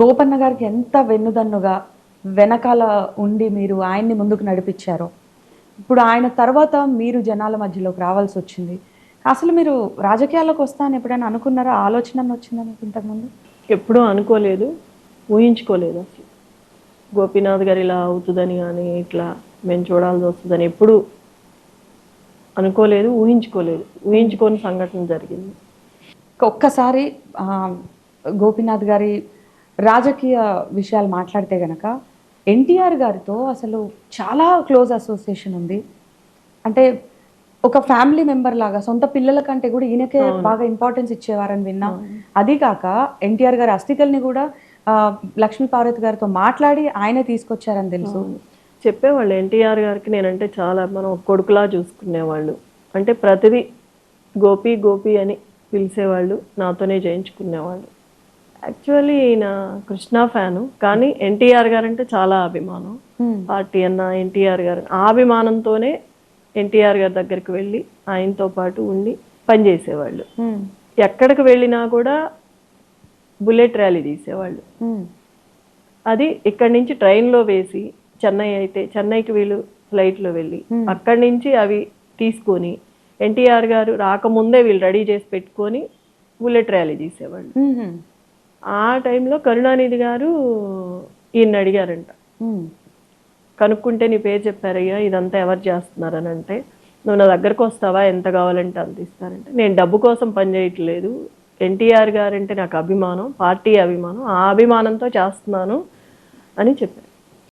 గోపన్న గారికి ఎంత వెన్నుదన్నుగా వెనకాల ఉండి మీరు ఆయన్ని ముందుకు నడిపించారో. ఇప్పుడు ఆయన తర్వాత మీరు జనాల మధ్యలోకి రావాల్సి వచ్చింది. అసలు మీరు రాజకీయాల్లోకి వస్తా అని ఎప్పుడైనా అనుకున్నారా? ఆలోచన వచ్చిందా మీకు ఇంతకుముందు? ఎప్పుడూ అనుకోలేదు. ఊహించుకోలేదు అసలు. గోపీనాథ్ గారు ఇలా అవుతుందని కానీ ఇట్లా మేము చూడాల్సి వస్తుందని ఎప్పుడు అనుకోలేదు ఊహించుకోలేదు. ఊహించుకోని సంఘటన జరిగింది. ఒక్కసారి గోపీనాథ్ గారి రాజకీయ విషయాలు మాట్లాడితే గనక ఎన్టీఆర్ గారితో అసలు చాలా క్లోజ్ అసోసియేషన్ ఉంది. అంటే ఒక ఫ్యామిలీ మెంబర్ లాగా సొంత పిల్లల కంటే కూడా ఈయనకే బాగా ఇంపార్టెన్స్ ఇచ్చేవారని విన్నా. అది కాక ఎన్టీఆర్ గారి అస్థికల్ని కూడా లక్ష్మీ పార్వతి గారితో మాట్లాడి ఆయనే తీసుకొచ్చారని తెలుసు. చెప్పేవాళ్ళు ఎన్టీఆర్ గారికి నేనంటే చాలా మనం కొడుకులా చూసుకునేవాళ్ళు. అంటే ప్రతిదీ గోపి గోపి అని పిలిచేవాళ్ళు నాతోనే చేయించుకునేవాళ్ళు యాక్చువల్లీ ఈయన కృష్ణ ఫ్యాను. కానీ ఎన్టీఆర్ గారు అంటే చాలా అభిమానం. Hmm. పార్టీ అన్న ఎన్టీఆర్ గారు. ఆ అభిమానంతోనే ఎన్టీఆర్ గారి దగ్గరికి వెళ్ళి ఆయనతో పాటు ఉండి పనిచేసేవాళ్ళు. ఉమ్, ఎక్కడికి వెళ్ళినా కూడా బుల్లెట్ ర్యాలీ తీసేవాళ్ళు. ఉమ్, అది ఇక్కడి నుంచి ట్రైన్లో వేసి చెన్నై అయితే చెన్నైకి వీళ్ళు ఫ్లైట్లో వెళ్ళి అక్కడి నుంచి అవి తీసుకొని ఎన్టీఆర్ గారు రాకముందే వీళ్ళు రెడీ చేసి పెట్టుకొని బుల్లెట్ ర్యాలీ తీసేవాళ్ళు. ఆ టైంలో కరుణానిధి గారు ఈయన అడిగారంట. కనుక్కుంటే నీ పేరు చెప్పారయ్యా ఇదంతా ఎవరు చేస్తున్నారని అంటే నువ్వు నా దగ్గరకు వస్తావా? ఎంత కావాలంటే అంత ఇస్తారంటే. నేను డబ్బు కోసం పనిచేయట్లేదు ఎన్టీఆర్ గారంటే నాకు అభిమానం పార్టీ అభిమానం ఆ అభిమానంతో చేస్తున్నాను అని చెప్పారు.